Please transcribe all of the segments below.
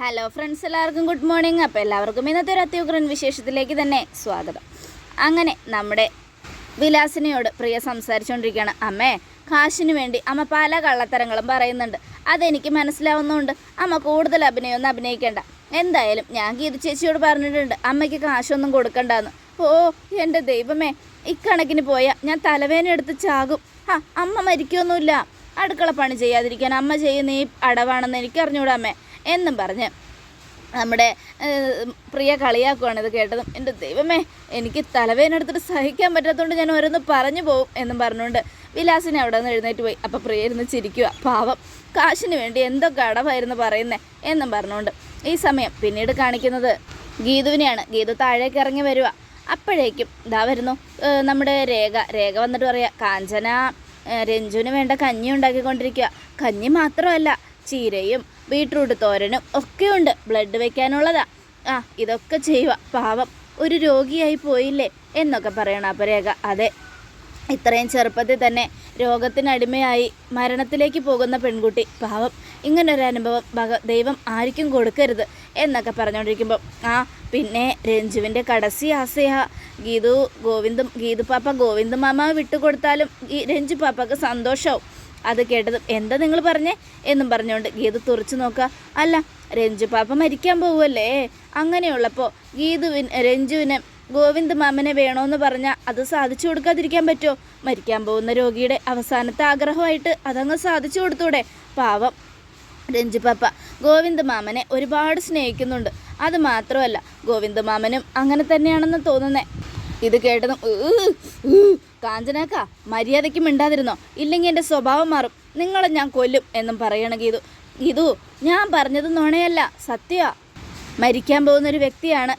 Hello friends എല്ലാവർക്കും good morning അപ്പോൾ എല്ലാവർക്കും ഇന്നത്തെ ഒരു അത്യുഗ്രൻ വിശേഷത്തിലേക്ക് തന്നെ സ്വാഗതം. അങ്ങനെ നമ്മുടെ വിലാസിനിയോട് പ്രിയ സംസാരിച്ചുകൊണ്ടിരിക്കുകയാണ് അമ്മേ കാശിന് വേണ്ടി അമ്മ പല കള്ളത്തരങ്ങളും പറയുന്നുണ്ട്. അതെനിക്ക് മനസ്സിലാവുന്നുണ്ട്. അമ്മ കൂടുതൽ അഭിനയമൊന്നും അഭിനയിക്കേണ്ട. എന്തായാലും ഞാൻ ഗീത ചേച്ചിയോട് പറഞ്ഞിട്ടുണ്ട് അമ്മയ്ക്ക് കാശൊന്നും കൊടുക്കണ്ടെന്ന്. ഓ എന്റെ ദൈവമേ ഇക്കണക്കിന് പോയാൽ ഞാൻ തലവേന എടുത്ത് ചാകും. ആ അമ്മ മരിക്കൊന്നുമില്ല. അടുക്കള പണി ചെയ്യാതിരിക്കാൻ അമ്മ ചെയ്യുന്ന ഈ അടവാണെന്ന് എനിക്ക് അറിഞ്ഞൂടാ അമ്മേ എന്നും പറഞ്ഞ് നമ്മുടെ പ്രിയ കളിയാക്കുവാണ് ഇത് കേട്ടതും. എന്റെ ദൈവമേ എനിക്ക് തലവേദന എടുത്തിട്ട് സഹിക്കാൻ പറ്റാത്തതുകൊണ്ട് ഞാൻ ഓരോന്ന് പറഞ്ഞു പോകും എന്നും പറഞ്ഞുകൊണ്ട് വിലാസിനെ അവിടെ നിന്ന് എഴുന്നേറ്റ് പോയി. അപ്പോൾ പ്രിയ ഇരുന്ന് ചിരിക്കുക പാവം കാശിന് വേണ്ടി എന്തൊക്കെ അടവായിരുന്നു പറയുന്നേ എന്നും പറഞ്ഞുകൊണ്ട് ഈ സമയം പിന്നീട് കാണിക്കുന്നത് ഗീതുവിനെയാണ്. ഗീതു താഴേക്ക് ഇറങ്ങി വരിക അപ്പോഴേക്കും ഇതാ വരുന്നു നമ്മുടെ രേഖ. രേഖ വന്നിട്ട് പറയാ കാഞ്ചന രഞ്ജുവിന് വേണ്ട കഞ്ഞി ഉണ്ടാക്കിക്കൊണ്ടിരിക്കുക. കഞ്ഞി മാത്രമല്ല ചീരയും ബീട്രൂട്ട് തോരനും ഒക്കെയുണ്ട് ബ്ലഡ് വെക്കാനുള്ളതാ. ആ ഇതൊക്കെ ചെയ്യുക. പാവം. ഒരു രോഗിയായി പോയില്ലേ എന്നൊക്കെ പറയണം അപരേഖ അതെ. ഇത്രയും ചെറുപ്പത്തിൽ തന്നെ രോഗത്തിനടിമയായി മരണത്തിലേക്ക് പോകുന്ന പെൺകുട്ടി. പാവം. ഇങ്ങനൊരു അനുഭവം ഭഗ ദൈവം ആർക്കും കൊടുക്കരുത് എന്നൊക്കെ പറഞ്ഞുകൊണ്ടിരിക്കുമ്പോൾ ആ പിന്നെ രഞ്ജുവിന്റെ കടസി ആസയ ഗീതു ഗോവിന്ദും ഗീതു പാപ്പ ഗോവിന്ദ മാമ വിട്ടുകൊടുത്താലും ഈ രഞ്ജു പാപ്പക്ക് സന്തോഷവും. അത് കേട്ടതും എന്താ നിങ്ങൾ പറഞ്ഞേ എന്നും പറഞ്ഞുകൊണ്ട് ഗീതു തുറച്ചു നോക്കുക. അല്ല രഞ്ജു പാപ്പ മരിക്കാൻ പോവുമല്ലേ അങ്ങനെയുള്ളപ്പോൾ ഗീതുവിന് രഞ്ജുവിന് ഗോവിന്ദ് മാമനെ വേണോന്ന് പറഞ്ഞാൽ അത് സാധിച്ചു കൊടുക്കാതിരിക്കാൻ പറ്റുമോ? മരിക്കാൻ പോകുന്ന രോഗിയുടെ അവസാനത്തെ ആഗ്രഹമായിട്ട് അതങ്ങ് സാധിച്ചു കൊടുത്തൂടെ? പാവം. രഞ്ജു പാപ്പ ഗോവിന്ദ മാമനെ ഒരുപാട് സ്നേഹിക്കുന്നുണ്ട്. അത് മാത്രമല്ല ഗോവിന്ദ് മാമനും അങ്ങനെ തന്നെയാണെന്ന് തോന്നുന്നേ. ഇത് കേട്ടതും "ഊ, ഊ, കാഞ്ചനാക്ക മര്യാദയ്ക്ക് മിണ്ടാതിരുന്നോ? ഇല്ലെങ്കിൽ എന്റെ സ്വഭാവം മാറും. നിങ്ങളെ ഞാൻ കൊല്ലും എന്നും പറയണ ഗീതു. ഗീതു ഞാൻ പറഞ്ഞത് നുണയല്ല സത്യ. മരിക്കാൻ പോകുന്ന ഒരു വ്യക്തിയാണ്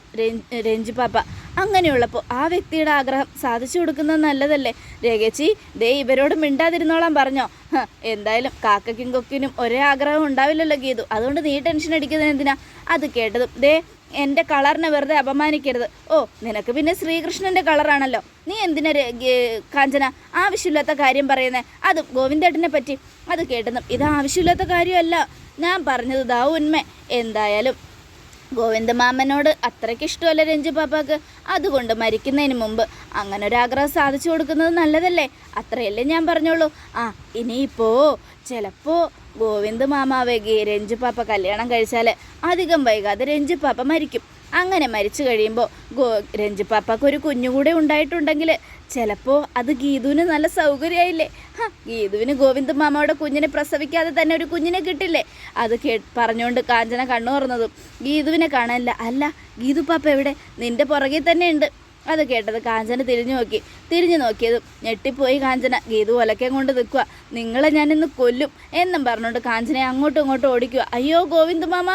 രഞ്ജു പാപ്പ. അങ്ങനെയുള്ളപ്പോൾ ആ വ്യക്തിയുടെ ആഗ്രഹം സാധിച്ചു കൊടുക്കുന്നത് നല്ലതല്ലേ? രേഖച്ചി ദേ ഇവരോട് മിണ്ടാതിരുന്നോളാൻ പറഞ്ഞോ? എന്തായാലും കാക്കയ്ക്കും കൊക്കിനും ഒരേ ആഗ്രഹം ഉണ്ടാവില്ലല്ലോ ഗീതു. അതുകൊണ്ട് നീ ടെൻഷൻ അടിക്കുന്നത് എന്തിനാ? അത് കേട്ടതും ദേ എന്റെ കളറിനെ വെറുതെ അപമാനിക്കരുത്. ഓ നിനക്ക് പിന്നെ ശ്രീകൃഷ്ണന്റെ കളറാണല്ലോ. നീ എന്തിനാ കാഞ്ചന ആവശ്യമില്ലാത്ത കാര്യം പറയുന്നേ? അത് ഗോവിന്ദേട്ടനെ പറ്റി. അത് കേട്ടതും ഇത് ആവശ്യമില്ലാത്ത കാര്യമല്ല. ഞാൻ പറഞ്ഞത് ദാ ഉന്മ. എന്തായാലും ഗോവിന്ദമാമനോട് അത്രയ്ക്ക് ഇഷ്ടമല്ല രഞ്ജു പാപ്പാക്ക് അതുകൊണ്ട് മരിക്കുന്നതിന് മുമ്പ് അങ്ങനെ ഒരു ആഗ്രഹം സാധിച്ചു കൊടുക്കുന്നത് നല്ലതല്ലേ? അത്രയല്ലേ ഞാൻ പറഞ്ഞോളൂ. ആ ഇനിയിപ്പോ ചിലപ്പോ ഗോവിന്ദ് മാമാവേകി രഞ്ജു പാപ്പ കല്യാണം കഴിച്ചാൽ അധികം വൈകാതെ രഞ്ജു പാപ്പ മരിക്കും. അങ്ങനെ മരിച്ചു കഴിയുമ്പോൾ ഗോ രഞ്ജു പാപ്പാക്ക് ഒരു കുഞ്ഞുകൂടെ ഉണ്ടായിട്ടുണ്ടെങ്കിൽ ചിലപ്പോൾ അത് ഗീതുവിന് നല്ല സൗകര്യമായില്ലേ ഹാ ഗീതുവിന് ഗോവിന്ദ മാമയുടെ കുഞ്ഞിനെ പ്രസവിക്കാതെ തന്നെ ഒരു കുഞ്ഞിനെ കിട്ടില്ലേ? അത് കേ പറഞ്ഞുകൊണ്ട് കാഞ്ചന കണ്ണു തുറന്നതും ഗീതുവിനെ കാണാനില്ല. അല്ല ഗീതു പാപ്പ എവിടെ? നിന്റെ പുറകെ തന്നെ ഉണ്ട്. അത് കേട്ടത് കാഞ്ചന തിരിഞ്ഞു നോക്കി. തിരിഞ്ഞു നോക്കിയതും ഞെട്ടിപ്പോയി കാഞ്ചന. ഗീതു ഒലക്കം കൊണ്ട് നിൽക്കുക നിങ്ങളെ ഞാനിന്ന് കൊല്ലും എന്നും പറഞ്ഞുകൊണ്ട് കാഞ്ചനയെ അങ്ങോട്ടും ഇങ്ങോട്ടും ഓടിക്കുക അയ്യോ ഗോവിന്ദ് മാമ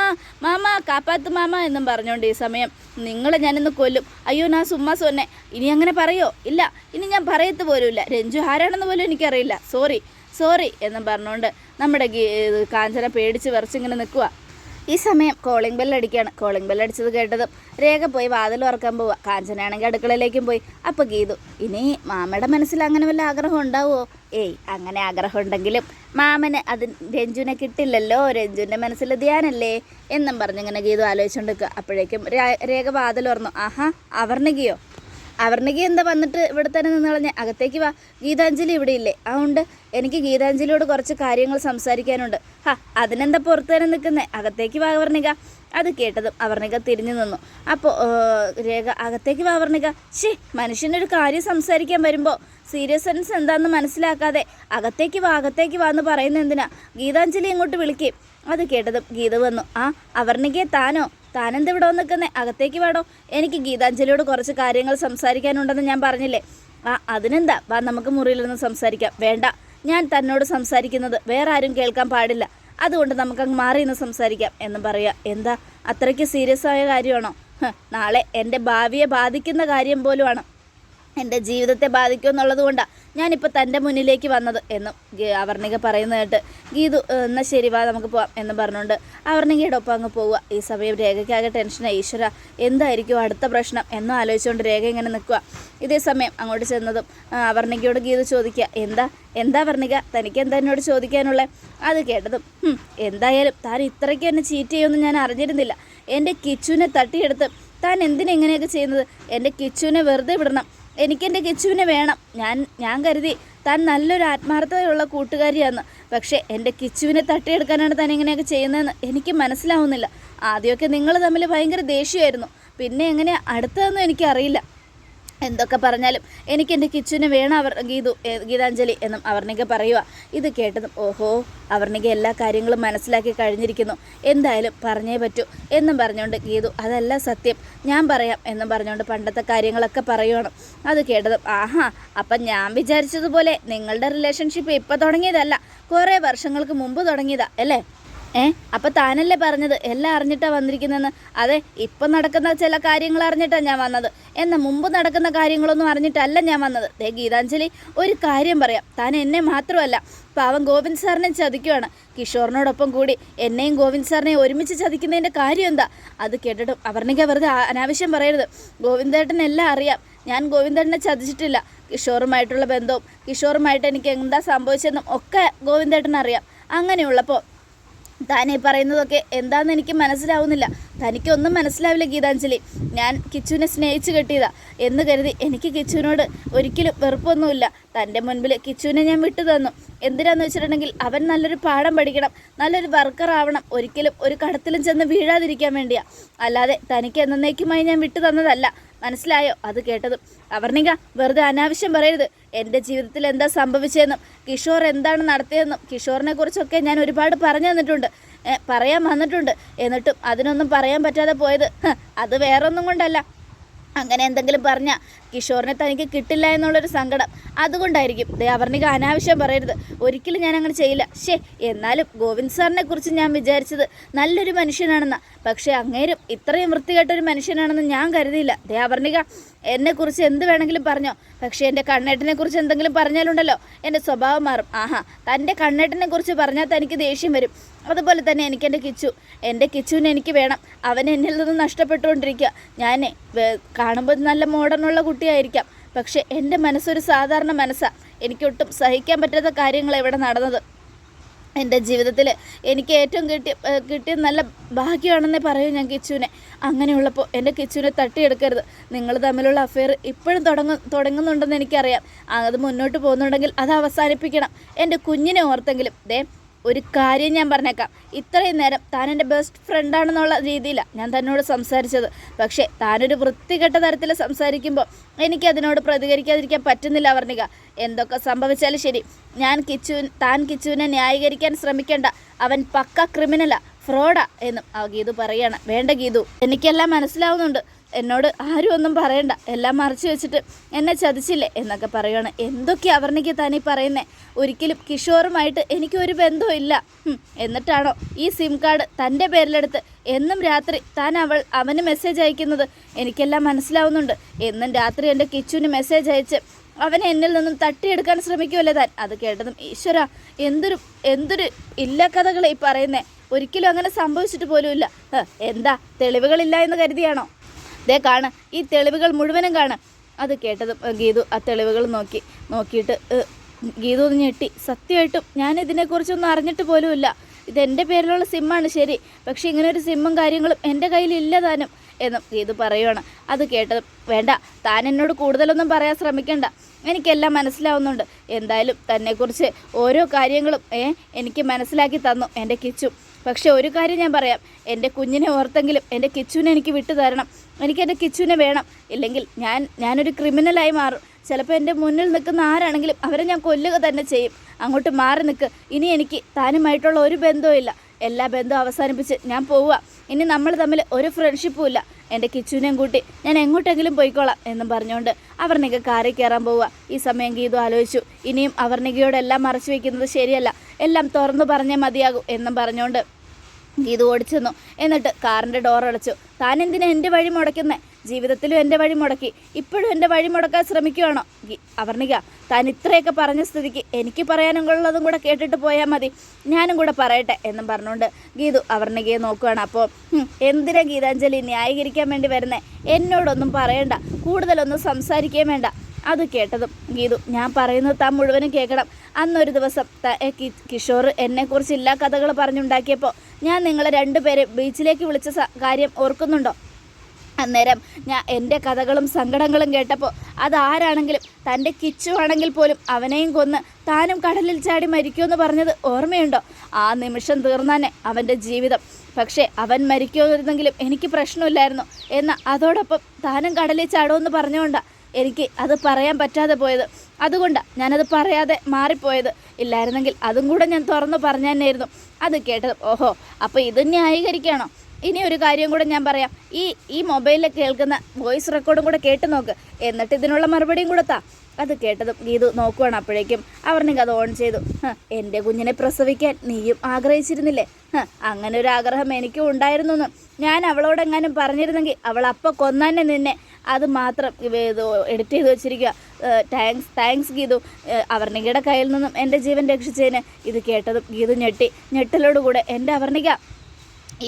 മാമ കാപ്പാത്ത് മാമ എന്നും പറഞ്ഞുകൊണ്ട് ഈ സമയം നിങ്ങളെ ഞാനിന്ന് കൊല്ലും. അയ്യോ ഞാൻ സുമ്മാ സൊന്നെ. ഇനി അങ്ങനെ പറയോ? ഇല്ല. ഇനി ഞാൻ പറയത്ത് പോലുമില്ല. രഞ്ജു ആരാണെന്ന് പോലും എനിക്കറിയില്ല. സോറി സോറി എന്നും പറഞ്ഞുകൊണ്ട് നമ്മുടെ കാഞ്ചന പേടിച്ച് വിറച്ചിങ്ങനെ നിൽക്കുക ഈ സമയം കോളിംഗ് ബെൽ അടിക്കുകയാണ്. കോളിംഗ് ബെൽ അടിച്ചത് കേട്ടതും രേഖ പോയി വാതിൽ ഉറക്കാൻ പോവുക. കാഞ്ചനാണെങ്കിൽ അടുക്കളയിലേക്കും പോയി. അപ്പോൾ ഗീതു ഇനി മാമയുടെ മനസ്സിൽ അങ്ങനെ വല്ല ആഗ്രഹം ഉണ്ടാവുമോ? ഏയ് അങ്ങനെ ആഗ്രഹം ഉണ്ടെങ്കിലും മാമന് അത് രഞ്ജുവിനെ കിട്ടില്ലല്ലോ. രഞ്ജുവിന്റെ മനസ്സിൽ ധ്യാനല്ലേ എന്നും പറഞ്ഞിങ്ങനെ ഗീതു ആലോചിച്ചുകൊണ്ട് നിൽക്കുക അപ്പോഴേക്കും രേഖ വാതിൽ ഉറന്നു. ആഹാ അവർണികയോ? അവർണിക എന്താ വന്നിട്ട് ഇവിടെ തന്നെ നിന്ന് കളഞ്ഞ? അകത്തേക്ക് വാ. ഗീതാഞ്ജലി ഇവിടെ ഇല്ലേ? ഉണ്ട് എനിക്ക് ഗീതാഞ്ജലിയോട് കുറച്ച് കാര്യങ്ങൾ സംസാരിക്കാനുണ്ട്. ഹാ അതിനെന്താ പുറത്ത് തന്നെ നിൽക്കുന്നേ? അകത്തേക്ക് വാ അവർണിക. അത് കേട്ടതും അവർണിക തിരിഞ്ഞു നിന്നു. അപ്പോൾ രേഖ അകത്തേക്ക് വാ അവർണിക. ഷേ മനുഷ്യനൊരു കാര്യം സംസാരിക്കാൻ വരുമ്പോൾ സീരിയസ്നെസ് എന്താണെന്ന് മനസ്സിലാക്കാതെ അകത്തേക്ക് വാ അകത്തേക്ക് വാ എന്ന് പറയുന്ന എന്തിനാ? ഗീതാഞ്ജലി ഇങ്ങോട്ട് വിളിക്കുകയും അത് കേട്ടതും ഗീത വന്നു. ആ അവർണികയെ താനോ? താനെന്ത് ഇവിടെ നിൽക്കുന്നേ അകത്തേക്ക് വേണോ എനിക്ക് ഗീതാഞ്ജലിയോട് കുറച്ച് കാര്യങ്ങൾ സംസാരിക്കാനുണ്ടെന്ന് ഞാൻ പറഞ്ഞില്ലേ? ആ അതിനെന്താ? വാ നമുക്ക് മുറിയിലിരുന്ന് സംസാരിക്കാം. വേണ്ട. ഞാൻ തന്നോട് സംസാരിക്കുന്നത് വേറെ ആരും കേൾക്കാൻ പാടില്ല. അതുകൊണ്ട് നമുക്കങ്ങ് മാറി നിന്ന് സംസാരിക്കാം എന്ന് പറയാം. എന്താ? അത്രയ്ക്ക് സീരിയസ് ആയ കാര്യമാണോ? നാളെ എന്റെ ഭാവിയെ ബാധിക്കുന്ന കാര്യം പോലുമാണ്. എന്റെ ജീവിതത്തെ ബാധിക്കും എന്നുള്ളത് കൊണ്ടാണ് ഞാനിപ്പോൾ തന്റെ മുന്നിലേക്ക് വന്നത് എന്നും അവർണിക പറയുന്നത് കേട്ട് ഗീതു "ഏ, എന്നാൽ ശരി വാ നമുക്ക് പോവാം എന്ന് പറഞ്ഞുകൊണ്ട് അവർണികയുടെ ഒപ്പം അങ്ങ് പോവുക. ഈ സമയം രേഖയ്ക്കാകെ ടെൻഷനായി ഈശ്വര എന്തായിരിക്കും അടുത്ത പ്രശ്നം? എന്നും ആലോചിച്ചുകൊണ്ട് രേഖ ഇങ്ങനെ നിൽക്കുക. ഇതേ സമയം അങ്ങോട്ട് ചെന്നതും അവർണികയോട് ഗീതു ചോദിക്കുക എന്താ എന്താ വർണിക തനിക്ക് എന്താ എന്നോട് ചോദിക്കാനുള്ളത് അത് കേട്ടതും "ഹും, എന്തായാലും താൻ ഇത്രയ്ക്ക് എന്നെ ചീറ്റ് ചെയ്യുമെന്ന് ഞാൻ അറിഞ്ഞിരുന്നില്ല. എന്റെ കിച്ചുവിനെ തട്ടിയെടുത്ത് താൻ എന്തിനെങ്ങനെയൊക്കെ ചെയ്യുന്നത്? എന്റെ കിച്ചുവിനെ വെറുതെ വിടണം. എനിക്കെന്റെ കിച്ചുവിനെ വേണം. ഞാൻ ഞാൻ കരുതി താൻ നല്ലൊരു ആത്മാർത്ഥതയുള്ള കൂട്ടുകാരിയാണ് പക്ഷേ എന്റെ കിച്ചുവിനെ തട്ടിയെടുക്കാനാണ് താൻ ഇങ്ങനെയൊക്കെ ചെയ്യുന്നതെന്ന് എനിക്ക് മനസ്സിലാവുന്നില്ല. ആദ്യമൊക്കെ നിങ്ങൾ തമ്മിൽ ഭയങ്കര ദേഷ്യമായിരുന്നു. പിന്നെ എങ്ങനെ അടുത്തതെന്നും എനിക്കറിയില്ല. എന്തൊക്കെ പറഞ്ഞാലും എനിക്ക് എന്റെ കിച്ചുവിനെ വേണം അവർ ഗീതു ഗീതാഞ്ജലി എന്നും അവർണിക പറയുക. ഇത് കേട്ടതും ഓഹോ അവർണിക എല്ലാ കാര്യങ്ങളും മനസ്സിലാക്കി കഴിഞ്ഞിരിക്കുന്നു. എന്തായാലും പറഞ്ഞേ പറ്റൂ എന്നും പറഞ്ഞുകൊണ്ട് ഗീതു അതല്ല സത്യം ഞാൻ പറയാം എന്നും പറഞ്ഞുകൊണ്ട് പണ്ടത്തെ കാര്യങ്ങളൊക്കെ പറയുവാണ്. അത് കേട്ടതും ആഹാ അപ്പം ഞാൻ വിചാരിച്ചതുപോലെ നിങ്ങളുടെ റിലേഷൻഷിപ്പ് ഇപ്പം തുടങ്ങിയതല്ല. കുറേ വർഷങ്ങൾക്ക് മുമ്പ് തുടങ്ങിയതാ അല്ലേ? ഏ? അപ്പൊ താനല്ലേ പറഞ്ഞത്? എല്ലാം അറിഞ്ഞിട്ടാ വന്നിരിക്കുന്നെന്ന് അതെ ഇപ്പൊ നടക്കുന്ന ചില കാര്യങ്ങൾ അറിഞ്ഞിട്ടാ ഞാൻ വന്നത്. എന്നാ മുമ്പ് നടക്കുന്ന കാര്യങ്ങളൊന്നും അറിഞ്ഞിട്ടല്ല ഞാൻ വന്നത്. ദേ ഗീതാഞ്ജലി ഒരു കാര്യം പറയാം. താൻ എന്നെ മാത്രമല്ല പാവം ഗോവിന്ദ് സാറിനെ ചതിക്കുവാണ്. കിഷോറിനോടൊപ്പം കൂടി എന്നെയും ഗോവിന്ദ് സാറിനെയും ഒരുമിച്ച് ചതിക്കുന്നതിന്റെ കാര്യം എന്താ? അത് കേട്ടിട്ടും അവർണിക വെറുതെ അനാവശ്യം പറയരുത്. ഗോവിന്ദേട്ടൻ എല്ലാം അറിയാം. ഞാൻ ഗോവിന്ദേട്ടനെ ചതിച്ചിട്ടില്ല. കിഷോറുമായിട്ടുള്ള ബന്ധവും കിഷോറുമായിട്ട് എനിക്ക് എന്താ സംഭവിച്ചതെന്നും ഒക്കെ ഗോവിന്ദേട്ടൻ അറിയാം അങ്ങനെയുള്ളപ്പോൾ താൻ ഈ പറയുന്നതൊക്കെ എന്താണെന്ന് എനിക്ക് മനസ്സിലാവുന്നില്ല. തനിക്കൊന്നും മനസ്സിലാവില്ല ഗീതാഞ്ജലി. ഞാൻ കിച്ചുവിനെ സ്നേഹിച്ച് കെട്ടിയതാ. എന്ന് കരുതി എനിക്ക് കിച്ചുവിനോട് ഒരിക്കലും വെറുപ്പൊന്നുമില്ല. തന്റെ മുൻപിൽ കിച്ചുവിനെ ഞാൻ വിട്ടു തന്നു. എന്തിനാന്ന് വെച്ചിട്ടുണ്ടെങ്കിൽ അവൻ നല്ലൊരു പാഠം പഠിക്കണം. നല്ലൊരു വർക്കർ ആവണം. ഒരിക്കലും ഒരു കടത്തിലും ചെന്ന് വീഴാതിരിക്കാൻ വേണ്ടിയാ. അല്ലാതെ തനിക്ക് എന്നേക്കുമായി ഞാൻ വിട്ടു തന്നതല്ല. മനസ്സിലായോ? അത് കേട്ടതും. അവർണിക വെറുതെ അനാവശ്യം പറയരുത്. എന്റെ ജീവിതത്തിൽ എന്താ സംഭവിച്ചതെന്നും കിഷോർ എന്താണ് നടത്തിയതെന്നും കിഷോറിനെ കുറിച്ചൊക്കെ ഞാൻ ഒരുപാട് പറഞ്ഞു തന്നിട്ടുണ്ട് പറയാൻ വന്നിട്ടുണ്ട്. എന്നിട്ടും അതിനൊന്നും പറയാൻ പറ്റാതെ പോയത് അത് വേറൊന്നും കൊണ്ടല്ല. അങ്ങനെ എന്തെങ്കിലും പറഞ്ഞാൽ കിഷോറിനെ തനിക്ക് കിട്ടില്ല എന്നുള്ളൊരു സങ്കടം അതുകൊണ്ടായിരിക്കും. ദേ അവർണിക അനാവശ്യം പറയരുത്. ഒരിക്കലും ഞാൻ അങ്ങനെ ചെയ്യില്ല. ശേ എന്നാലും ഗോവിന്ദ് സാറിനെ കുറിച്ച് ഞാൻ വിചാരിച്ചത് നല്ലൊരു മനുഷ്യനാണെന്ന. പക്ഷേ അങ്ങേരും ഇത്രയും വൃത്തികെട്ടൊരു മനുഷ്യനാണെന്ന് ഞാൻ കരുതിയില്ല. ദേ അവർണിക എന്നെക്കുറിച്ച് എന്ത് വേണമെങ്കിലും പറഞ്ഞോ. പക്ഷേ എന്റെ കണ്ണേട്ടനെ കുറിച്ച് എന്തെങ്കിലും പറഞ്ഞാലുണ്ടല്ലോ എന്റെ സ്വഭാവം മാറും. ആഹാ തന്റെ കണ്ണേട്ടനെ കുറിച്ച് പറഞ്ഞാൽ തനിക്ക് ദേഷ്യം വരും. അതുപോലെ തന്നെ എനിക്ക് എന്റെ കിച്ചു എന്റെ കിച്ചുവിനെ എനിക്ക് വേണം. അവൻ എന്നിൽ നിന്ന് നഷ്ടപ്പെട്ടുകൊണ്ടിരിക്കുക. ഞാൻ കാണുമ്പോൾ നല്ല മോഡേണുള്ള കുട്ടിയായിരിക്കാം. പക്ഷേ എന്റെ മനസ്സൊരു സാധാരണ മനസ്സാണ് എനിക്കൊട്ടും സഹിക്കാൻ പറ്റാത്ത കാര്യങ്ങൾ ഇവിടെ നടന്നത്. എന്റെ ജീവിതത്തിൽ എനിക്ക് ഏറ്റവും കിട്ടിയ കിട്ടിയ നല്ല ഭാഗ്യമാണെന്നേ പറയൂ ഞാൻ കിച്ചുവിനെ. അങ്ങനെയുള്ളപ്പോൾ എന്റെ കിച്ചുവിനെ തട്ടിയെടുക്കരുത്. നിങ്ങൾ തമ്മിലുള്ള അഫെയർ ഇപ്പോഴും തുടങ്ങ തുടങ്ങുന്നുണ്ടെന്ന് എനിക്കറിയാം. അത് മുന്നോട്ട് പോകുന്നുണ്ടെങ്കിൽ അത് അവസാനിപ്പിക്കണം. എന്റെ കുഞ്ഞിനെ ഓർത്തെങ്കിലും ദേ ഒരു കാര്യം ഞാൻ പറഞ്ഞേക്കാം. ഇത്രയും നേരം താൻ എന്റെ ബെസ്റ്റ് ഫ്രണ്ടാണെന്നുള്ള രീതിയിലാണ് ഞാൻ തന്നോട് സംസാരിച്ചത്. പക്ഷേ താനൊരു വൃത്തികെട്ട തരത്തിൽ സംസാരിക്കുമ്പോൾ എനിക്ക് അതിനോട് പ്രതികരിക്കാതിരിക്കാൻ പറ്റുന്നില്ല വർണിക. എന്തൊക്കെ സംഭവിച്ചാലും ശരി. ഞാൻ കിച്ചു താൻ കിച്ചുവിനെ ന്യായീകരിക്കാൻ ശ്രമിക്കേണ്ട. അവൻ പക്ക ക്രിമിനലാ ഫ്രോഡാ എന്നും ആ ഗീതു പറയാണ്. വേണ്ട ഗീതു. എനിക്കെല്ലാം മനസ്സിലാവുന്നുണ്ട്. എന്നോട് ആരും ഒന്നും പറയണ്ട. എല്ലാം മറച്ചു വെച്ചിട്ട് എന്നെ ചതിച്ചില്ലേ എന്നൊക്കെ പറയുകയാണ് എന്തൊക്കെ അവർണിക്ക് തനി പറയുന്നേ? ഒരിക്കലും കിഷോറുമായിട്ട് എനിക്കൊരു ബന്ധവും ഇല്ല. എന്നിട്ടാണോ ഈ സിം കാർഡ് തന്റെ പേരിലെടുത്ത് എന്നും രാത്രി താൻ അവൾ അവന് മെസ്സേജ് അയക്കുന്നത്? എനിക്കെല്ലാം മനസ്സിലാവുന്നുണ്ട്. എന്നും രാത്രി എന്റെ കിച്ചുവിന് മെസ്സേജ് അയച്ച് അവനെ എന്നിൽ നിന്നും തട്ടിയെടുക്കാൻ ശ്രമിക്കുമല്ലേ താൻ? അത് കേട്ടതും ഈശ്വര എന്തൊരു എന്തൊരു ഇല്ല കഥകളെ ഈ പറയുന്നേ. ഒരിക്കലും അങ്ങനെ സംഭവിച്ചിട്ട് പോലുമില്ല. എന്താ തെളിവുകളില്ല എന്ന് കരുതിയാണോ? ദേ കാണ് ഈ തെളിവുകൾ മുഴുവനും കാണ്. അത് കേട്ടതും ഗീതു ആ തെളിവുകൾ നോക്കി നോക്കിയിട്ട് ഗീതു ഒന്ന് ഞെട്ടി. സത്യമായിട്ടും ഞാൻ ഇതിനെക്കുറിച്ചൊന്നും അറിഞ്ഞിട്ട് പോലുമില്ല. ഇത് എന്റെ പേരിലുള്ള സിമ്മാണ് ശരി പക്ഷേ ഇങ്ങനെ ഒരു സിമ്മും കാര്യങ്ങളും എന്റെ കയ്യിലില്ല താനും എന്നും ഗീതു പറയുവാണ്. അത് കേട്ടത് വേണ്ട താൻ എന്നോട് കൂടുതലൊന്നും പറയാൻ ശ്രമിക്കണ്ട. എനിക്കെല്ലാം മനസ്സിലാവുന്നുണ്ട്. എന്തായാലും തന്നെക്കുറിച്ച് ഓരോ കാര്യങ്ങളും ഏ എനിക്ക് മനസ്സിലാക്കി തന്നു എന്റെ കിച്ചു. പക്ഷേ ഒരു കാര്യം ഞാൻ പറയാം എന്റെ കുഞ്ഞിനെ ഓർത്തെങ്കിലും എന്റെ കിച്ചുവിനെ എനിക്ക് വിട്ടു തരണം. എനിക്ക് എന്റെ കിച്ചുവിനെ വേണം. ഇല്ലെങ്കിൽ ഞാൻ ഞാനൊരു ക്രിമിനലായി മാറും. ചിലപ്പോൾ എന്റെ മുന്നിൽ നിൽക്കുന്ന ആരാണെങ്കിലും അവരെ ഞാൻ കൊല്ലുക തന്നെ ചെയ്യും. അങ്ങോട്ട് മാറി നിൽക്ക്. ഇനി എനിക്ക് താനുമായിട്ടുള്ള ഒരു ബന്ധവും ഇല്ല. എല്ലാ ബന്ധവും അവസാനിപ്പിച്ച് ഞാൻ പോവുക. ഇനി നമ്മൾ തമ്മിൽ ഒരു ഫ്രണ്ട്ഷിപ്പും ഇല്ല. എന്റെ കിച്ചുവിനെയും കൂട്ടി ഞാൻ എങ്ങോട്ടെങ്കിലും പോയിക്കോളാം എന്നും പറഞ്ഞുകൊണ്ട് അവർണിക കാറിൽ കയറാൻ പോവുക. ഈ സമയം ഗീതു ആലോചിച്ചു. ഇനിയും അവർണികയോടെല്ലാം മറച്ചു വയ്ക്കുന്നത് ശരിയല്ല. എല്ലാം തുറന്നു പറഞ്ഞേ മതിയാകും എന്നും പറഞ്ഞുകൊണ്ട് ഗീതു ഓടിച്ചെന്നു. എന്നിട്ട് കാറിന്റെ ഡോർ അടച്ചു. താൻ എന്തിനാ എന്റെ വഴി മുടക്കുന്നേ? ജീവിതത്തിലും എന്റെ വഴി മുടക്കി. ഇപ്പോഴും എന്റെ വഴി മുടക്കാൻ ശ്രമിക്കുകയാണോ അവർണിക താൻ ഇത്രയൊക്കെ പറഞ്ഞ സ്ഥിതിക്ക് എനിക്ക് പറയാനുള്ളതും കൂടെ കേട്ടിട്ട് പോയാൽ മതി. ഞാനും കൂടെ പറയട്ടെ എന്നും പറഞ്ഞുകൊണ്ട് ഗീതു അവർണികയെ നോക്കുകയാണ് അപ്പോൾ "ഹും, എന്തിനാ ഗീതാഞ്ജലി ന്യായീകരിക്കാൻ വേണ്ടി വരുന്നേ? എന്നോടൊന്നും പറയണ്ട. കൂടുതലൊന്നും സംസാരിക്കുകയും വേണ്ട. അത് കേട്ടതും ഗീതു ഞാൻ പറയുന്നത് താൻ മുഴുവനും കേൾക്കണം. അന്നൊരു ദിവസം കിഷോർ എന്നെക്കുറിച്ച് എല്ലാ കഥകൾ പറഞ്ഞുണ്ടാക്കിയപ്പോൾ ഞാൻ നിങ്ങളെ രണ്ടുപേരെ ബീച്ചിലേക്ക് വിളിച്ച കാര്യം ഓർക്കുന്നുണ്ടോ? അന്നേരം ഞാൻ എന്റെ കഥകളും സങ്കടങ്ങളും കേട്ടപ്പോൾ അതാരാണെങ്കിലും തന്റെ കിച്ചു ആണെങ്കിൽ പോലും അവനെയും കൊന്ന് താനും കടലിൽ ചാടി മരിക്കുമെന്ന് പറഞ്ഞത് ഓർമ്മയുണ്ടോ? ആ നിമിഷം തീർന്നാനെ അവന്റെ ജീവിതം. പക്ഷേ അവൻ മരിക്കുമായിരുന്നെങ്കിലും എനിക്ക് പ്രശ്നമില്ലായിരുന്നു. എന്നാൽ അതോടൊപ്പം താനും കടലിൽ ചാടുമെന്ന് പറഞ്ഞുകൊണ്ടാണ് എനിക്ക് അത് പറയാൻ പറ്റാതെ പോയത്. അതുകൊണ്ടാണ് ഞാനത് പറയാതെ മാറിപ്പോയത്. ഇല്ലായിരുന്നെങ്കിൽ അതും കൂടെ ഞാൻ തുറന്നു പറഞ്ഞു അത് കേട്ടത് ഓഹോ അപ്പോൾ ഇത് ന്യായീകരിക്കുകയാണോ ഇനി ഒരു കാര്യം കൂടെ ഞാൻ പറയാം. ഈ ഈ മൊബൈലിൽ കേൾക്കുന്ന വോയിസ് റെക്കോർഡും കൂടെ കേട്ട് നോക്ക്. എന്നിട്ട് ഇതിനുള്ള മറുപടിയും കൂടെ താ അത് കേട്ടതും ഗീതു നോക്കുവാണ് അപ്പോഴേക്കും. അവർണിക്ക് അത് ഓൺ ചെയ്തു. എന്റെ കുഞ്ഞിനെ പ്രസവിക്കാൻ നീയും ആഗ്രഹിച്ചിരുന്നില്ലേ? അങ്ങനെ ഒരു ആഗ്രഹം എനിക്കും ഉണ്ടായിരുന്നു ഞാൻ അവളോടെങ്ങാനും പറഞ്ഞിരുന്നെങ്കിൽ അവൾ അപ്പം കൊന്നാനെ നിന്നെ. അത് മാത്രം എഡിറ്റ് ചെയ്ത് വെച്ചിരിക്കുക താങ്ക്സ് താങ്ക്സ് ഗീതു. അവർണികയുടെ കയ്യിൽ നിന്നും എന്റെ ജീവൻ രക്ഷിച്ചതിന് ഇത് കേട്ടതും ഗീതു ഞെട്ടി. ഞെട്ടലോടുകൂടെ എന്റെ അവർണിക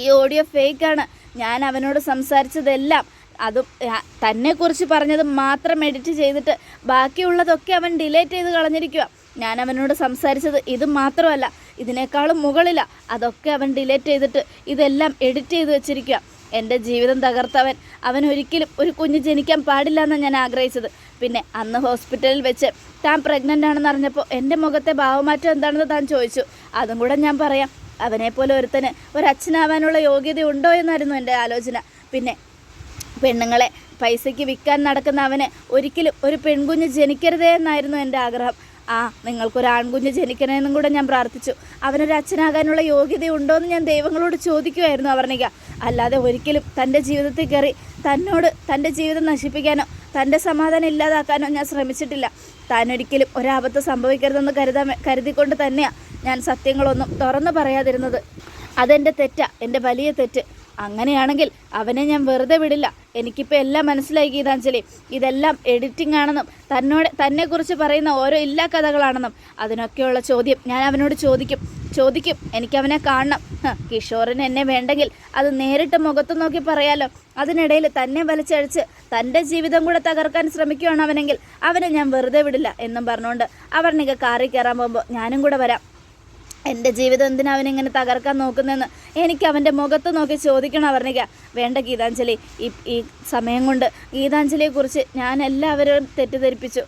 ഈ ഓഡിയോ ഫേക്കാണ് ഞാൻ അവനോട് സംസാരിച്ചതെല്ലാം അതും തന്നെ തന്നെക്കുറിച്ച് പറഞ്ഞത് മാത്രം എഡിറ്റ് ചെയ്തിട്ട് ബാക്കിയുള്ളതൊക്കെ അവൻ ഡിലേറ്റ് ചെയ്ത് കളഞ്ഞിരിക്കുക ഞാൻ അവനോട് സംസാരിച്ചത് ഇത് മാത്രമല്ല ഇതിനേക്കാളും മുകളില. അതൊക്കെ അവൻ ഡിലേറ്റ് ചെയ്തിട്ട് ഇതെല്ലാം എഡിറ്റ് ചെയ്ത് വെച്ചിരിക്കുക എന്റെ ജീവിതം തകർത്തവൻ. അവൻ ഒരിക്കലും ഒരു കുഞ്ഞ് ജനിക്കാൻ പാടില്ല എന്നാണ് ഞാൻ ആഗ്രഹിച്ചത്. പിന്നെ അന്ന് ഹോസ്പിറ്റലിൽ വെച്ച് താൻ പ്രഗ്നന്റ് ആണെന്ന് അറിഞ്ഞപ്പോൾ എന്റെ മുഖത്തെ ഭാവമാറ്റം എന്താണെന്ന് താൻ ചോദിച്ചു. അതും കൂടെ ഞാൻ പറയാം. അവനെപ്പോലെ ഒരുത്തന് ഒരച്ഛനാവാനുള്ള യോഗ്യത ഉണ്ടോ എന്നായിരുന്നു എന്റെ ആലോചന. പിന്നെ പെണ്ണുങ്ങളെ പൈസയ്ക്ക് വിൽക്കാൻ നടക്കുന്ന അവന് ഒരിക്കലും ഒരു പെൺകുഞ്ഞ് ജനിക്കരുതേ എന്നായിരുന്നു എന്റെ ആഗ്രഹം. ആ നിങ്ങൾക്കൊരു ആൺകുഞ്ഞ് ജനിക്കണമെന്നും കൂടെ ഞാൻ പ്രാർത്ഥിച്ചു. അവനൊരു അച്ഛനാകാനുള്ള യോഗ്യത ഉണ്ടോ എന്ന് ഞാൻ ദൈവങ്ങളോട് ചോദിക്കുമായിരുന്നു അവർണിക. അല്ലാതെ ഒരിക്കലും തന്റെ ജീവിതത്തിൽ കയറി തന്നോട് തന്റെ ജീവിതം നശിപ്പിക്കാനോ തന്റെ സമാധാനം ഇല്ലാതാക്കാനോ ഞാൻ ശ്രമിച്ചിട്ടില്ല. താൻ ഒരിക്കലും ഒരാപത്ത് സംഭവിക്കരുതെന്ന് കരുതാൻ കരുതിക്കൊണ്ട് തന്നെയാണ് ഞാൻ സത്യങ്ങളൊന്നും തുറന്നു പറയാതിരുന്നത്. അതെന്റെ തെറ്റാണ് എന്റെ വലിയ തെറ്റ്. അങ്ങനെയാണെങ്കിൽ അവനെ ഞാൻ വെറുതെ വിടില്ല. എനിക്കിപ്പോൾ എല്ലാം മനസ്സിലായി ഗീതാഞ്ജലി. ഇതെല്ലാം എഡിറ്റിംഗ് ആണെന്നും തന്നോട് തന്നെക്കുറിച്ച് പറയുന്ന ഓരോ ഇല്ലാ കഥകളാണെന്നും അതിനൊക്കെയുള്ള ചോദ്യം ഞാൻ അവനോട് ചോദിക്കും. ചോദിക്കും എനിക്കവനെ കാണണം. കിഷോറിന് എന്നെ വേണ്ടെങ്കിൽ അത് നേരിട്ട് മുഖത്ത് നോക്കി പറയാലോ. അതിനിടയിൽ തന്നെ വലിച്ചഴിച്ച് തന്റെ ജീവിതം കൂടെ തകർക്കാൻ ശ്രമിക്കുകയാണ് അവനെങ്കിൽ അവനെ ഞാൻ വെറുതെ വിടില്ല എന്നും പറഞ്ഞുകൊണ്ട് അവർണിക കാറിൽ കയറാൻ പോകുമ്പോൾ ഞാനും കൂടെ വരാം. എന്റെ ജീവിതം എന്തിനാ അവനിങ്ങനെ തകർക്കാൻ നോക്കുന്നതെന്ന് എനിക്ക് അവന്റെ മുഖത്ത് നോക്കി ചോദിക്കണം അവർണിക. വേണ്ട ഗീതാഞ്ജലി. ഈ ഈ സമയം കൊണ്ട് ഗീതാഞ്ജലിയെക്കുറിച്ച് ഞാൻ എല്ലാവരും തെറ്റിദ്ധരിപ്പിച്ചു.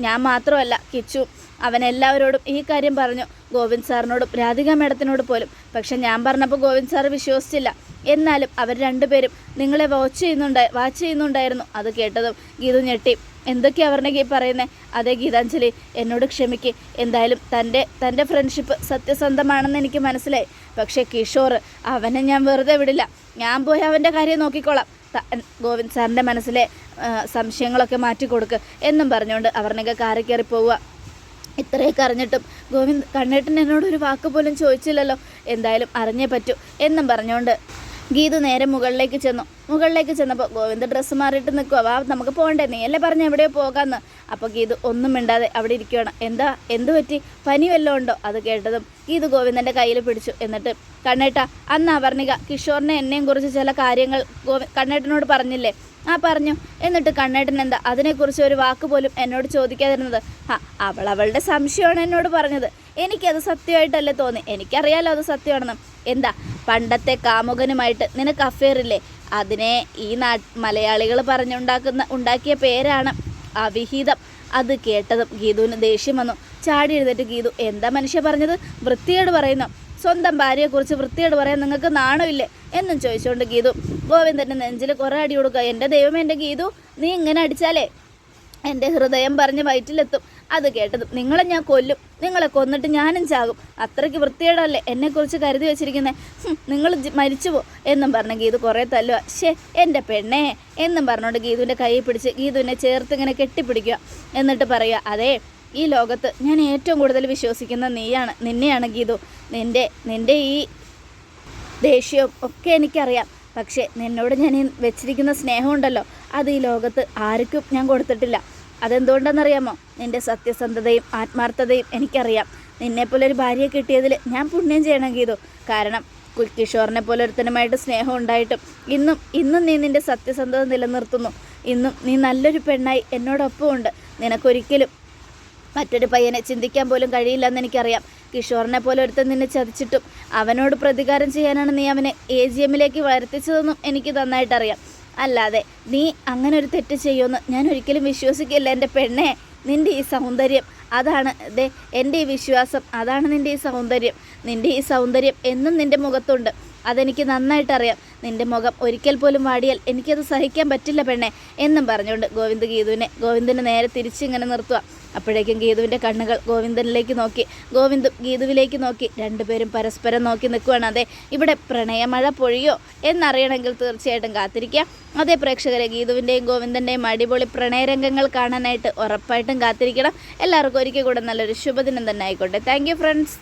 ഞാൻ മാത്രമല്ല കിച്ചു അവൻ എല്ലാവരോടും ഈ കാര്യം പറഞ്ഞു. ഗോവിന്ദ് സാറിനോടും രാധിക മേഡത്തിനോട് പോലും. പക്ഷെ ഞാൻ പറഞ്ഞപ്പോൾ ഗോവിന്ദ് സാർ വിശ്വസിച്ചില്ല. എന്നാലും അവർ രണ്ടുപേരും നിങ്ങളെ വാച്ച് ചെയ്യുന്നുണ്ടായി വാച്ച് ചെയ്യുന്നുണ്ടായിരുന്നു. അത് കേട്ടതും ഗീതു ഞെട്ടി. എന്തൊക്കെയാ അവരുടെ ഈ പറയുന്നത് അതേ ഗീതാഞ്ജലി എന്നോട് ക്ഷമിക്ക്. എന്തായാലും തന്റെ തന്റെ ഫ്രണ്ട്ഷിപ്പ് സത്യസന്ധമാണെന്ന് എനിക്ക് മനസ്സിലായി. പക്ഷേ കിഷോർ അവനെ ഞാൻ വെറുതെ വിടില്ല. ഞാൻ പോയി അവന്റെ കാര്യം നോക്കിക്കോളാം. ഗോവിന്ദ് സാറിന്റെ മനസ്സിലെ സംശയങ്ങളൊക്കെ മാറ്റിക്കൊടുക്കുക എന്നും പറഞ്ഞുകൊണ്ട് അവർണക കാറി കയറി പോവുക. ഇത്രയൊക്കെ അറിഞ്ഞിട്ടും ഗോവിന്ദ് കണ്ണേട്ടൻ എന്നോടൊരു വാക്ക് പോലും ചോദിച്ചില്ലല്ലോ. എന്തായാലും അറിഞ്ഞേ പറ്റൂ എന്നും പറഞ്ഞുകൊണ്ട് ഗീതു നേരെ മുകളിലേക്ക് ചെന്നു. മുകളിലേക്ക് ചെന്നപ്പോൾ ഗോവിന്ദ് ഡ്രസ്സ് മാറിയിട്ട് നിൽക്കുക വാ നമുക്ക് പോകണ്ടേ. നീ അല്ലേ പറഞ്ഞ എവിടെയോ പോകാമെന്ന് അപ്പോൾ ഗീതു ഒന്നും മിണ്ടാതെ അവിടെ ഇരിക്കുകയാണ് എന്താ എന്ത് പറ്റി? പനി വല്ലതും ഉണ്ടോ? അത് കേട്ടതും ഗീതു ഗോവിന്ദന്റെ കയ്യിൽ പിടിച്ചു. എന്നിട്ട് കണ്ണേട്ട അന്നാ അവർണിക കിഷോറിനെ എന്നെയും കുറിച്ച് ചില കാര്യങ്ങൾ ഗോവി കണ്ണേട്ടനോട് പറഞ്ഞില്ലേ? ആ പറഞ്ഞു. എന്നിട്ട് കണ്ണേട്ടൻ എന്താ അതിനെക്കുറിച്ച് ഒരു വാക്ക് പോലും എന്നോട് ചോദിക്കാതിരുന്നത്? ആ അവൾ അവളുടെ സംശയമാണ് എന്നോട് പറഞ്ഞത്. എനിക്കത് സത്യമായിട്ടല്ലേ തോന്നി? എനിക്കറിയാലോ അത് സത്യമാണെന്ന്. എന്താ? പണ്ടത്തെ കാമുകനുമായിട്ട് നിനക്ക് അഫെയർ ഇല്ലേ? അതിനെ ഈ നാ മലയാളികൾ പറഞ്ഞുണ്ടാക്കുന്ന ഉണ്ടാക്കിയ പേരാണ് അവിഹിതം. അത് കേട്ടതും ഗീതുവിന് ദേഷ്യം വന്നു. ചാടി എഴുന്നേറ്റ് ഗീതു എന്താ മനുഷ്യ പറഞ്ഞത്? വൃത്തിയോട് പറയുന്നു. സ്വന്തം ഭാര്യയെക്കുറിച്ച് വൃത്തിയോട് പറയാൻ നിങ്ങൾക്ക് നാണമില്ലേ? എന്നും ചോദിച്ചുകൊണ്ട് ഗീതു ഗോവിന്ദന്റെ നെഞ്ചിൽ കുറേ അടി കൊടുക്കുക. എന്റെ ദൈവം എന്റെ ഗീതു നീ ഇങ്ങനെ അടിച്ചാലേ എന്റെ ഹൃദയം പറഞ്ഞ് വയറ്റിലെത്തും. അത് കേട്ടതും നിങ്ങളെ ഞാൻ കൊല്ലും. നിങ്ങളെ കൊന്നിട്ട് ഞാനും ചാകും. അത്രയ്ക്ക് വൃത്തിയേടല്ലേ എന്നെക്കുറിച്ച് കരുതി വെച്ചിരിക്കുന്നത് നിങ്ങൾ മരിച്ചു മരിച്ചുപോ. എന്നും പറഞ്ഞ ഗീതു കുറേ തല്ലുക. ഷേ എന്റെ പെണ്ണേ എന്നും പറഞ്ഞുകൊണ്ട് ഗീതുവിന്റെ കൈ പിടിച്ച് ഗീതുവിനെ ചേർത്ത് ഇങ്ങനെ കെട്ടിപ്പിടിക്കുക. എന്നിട്ട് പറയുക അതേ ഈ ലോകത്ത് ഞാൻ ഏറ്റവും കൂടുതൽ വിശ്വസിക്കുന്ന നീയാണ് നിന്നെയാണ് ഗീതു. നിന്റെ നിന്റെ ഈ ദേഷ്യവും ഒക്കെ എനിക്കറിയാം. പക്ഷേ നിന്നോട് ഞാൻ വെച്ചിരിക്കുന്ന സ്നേഹമുണ്ടല്ലോ അത് ഈ ലോകത്ത് ആർക്കും ഞാൻ കൊടുത്തിട്ടില്ല. അതെന്തുകൊണ്ടെന്നറിയാമോ? നിന്റെ സത്യസന്ധതയും ആത്മാർത്ഥതയും എനിക്കറിയാം. നിന്നെപ്പോലെ ഒരു ഭാര്യയെ കിട്ടിയതിൽ ഞാൻ പുണ്യം ചെയ്യണം ഗീതു. കാരണം കുൽക്കിഷോറിനെ കിഷോറിനെ പോലെ ഒരുത്തനുമായിട്ട് സ്നേഹം ഉണ്ടായിട്ടും ഇന്നും ഇന്നും നീ നിന്റെ സത്യസന്ധത നിലനിർത്തുന്നു. ഇന്നും നീ നല്ലൊരു പെണ്ണായി എന്നോടൊപ്പമുണ്ട്. നിനക്കൊരിക്കലും മറ്റൊരു പയ്യനെ ചിന്തിക്കാൻ പോലും കഴിയില്ലെന്ന് എനിക്കറിയാം. കിഷോറിനെ പോലെ ഒരുത്തൻ നിന്നെ ചതിച്ചിട്ടും അവനോട് പ്രതികാരം ചെയ്യാനാണ് നീ അവനെ എ ജി എമ്മിലേക്ക് വരുത്തിച്ചതെന്നും എനിക്ക് നന്നായിട്ടറിയാം. അല്ലാതെ നീ അങ്ങനെ ഒരു തെറ്റ് ചെയ്യുമെന്ന് ഞാൻ ഒരിക്കലും വിശ്വസിക്കില്ല എന്റെ പെണ്ണെ. നിന്റെ ഈ സൗന്ദര്യം അതാണ് ദേ എന്റെ ഈ വിശ്വാസം. അതാണ് നിന്റെ ഈ സൗന്ദര്യം. നിന്റെ ഈ സൗന്ദര്യം എന്നും നിന്റെ മുഖത്തുണ്ട്. അതെനിക്ക് നന്നായിട്ടറിയാം. നിന്റെ മുഖം ഒരിക്കൽ പോലും വാടിയാൽ എനിക്കത് സഹിക്കാൻ പറ്റില്ല പെണ്ണെ എന്നും പറഞ്ഞുകൊണ്ട് ഗോവിന്ദ് ഗീതുവിനെ ഗോവിന്ദന് നേരെ തിരിച്ചിങ്ങനെ നിർത്തുക. അപ്പോഴേക്കും ഗീതുവിന്റെ കണ്ണുകൾ ഗോവിന്ദനിലേക്ക് നോക്കി ഗോവിന്ദും ഗീതുവിലേക്ക് നോക്കി രണ്ടുപേരും പരസ്പരം നോക്കി നിൽക്കുകയാണ് അതെ ഇവിടെ പ്രണയമഴ പൊഴിയോ എന്നറിയണമെങ്കിൽ തീർച്ചയായിട്ടും കാത്തിരിക്കുക അതേ പ്രേക്ഷകരെ ഗീതുവിന്റെയും ഗോവിന്ദന്റെയും അടിപൊളി പ്രണയരംഗങ്ങൾ കാണാനായിട്ട് ഉറപ്പായിട്ടും കാത്തിരിക്കണം. എല്ലാവർക്കും ഒരിക്കൽ കൂടെ നല്ലൊരു ശുഭദിനം തന്നെ ആയിക്കോട്ടെ. Thank friends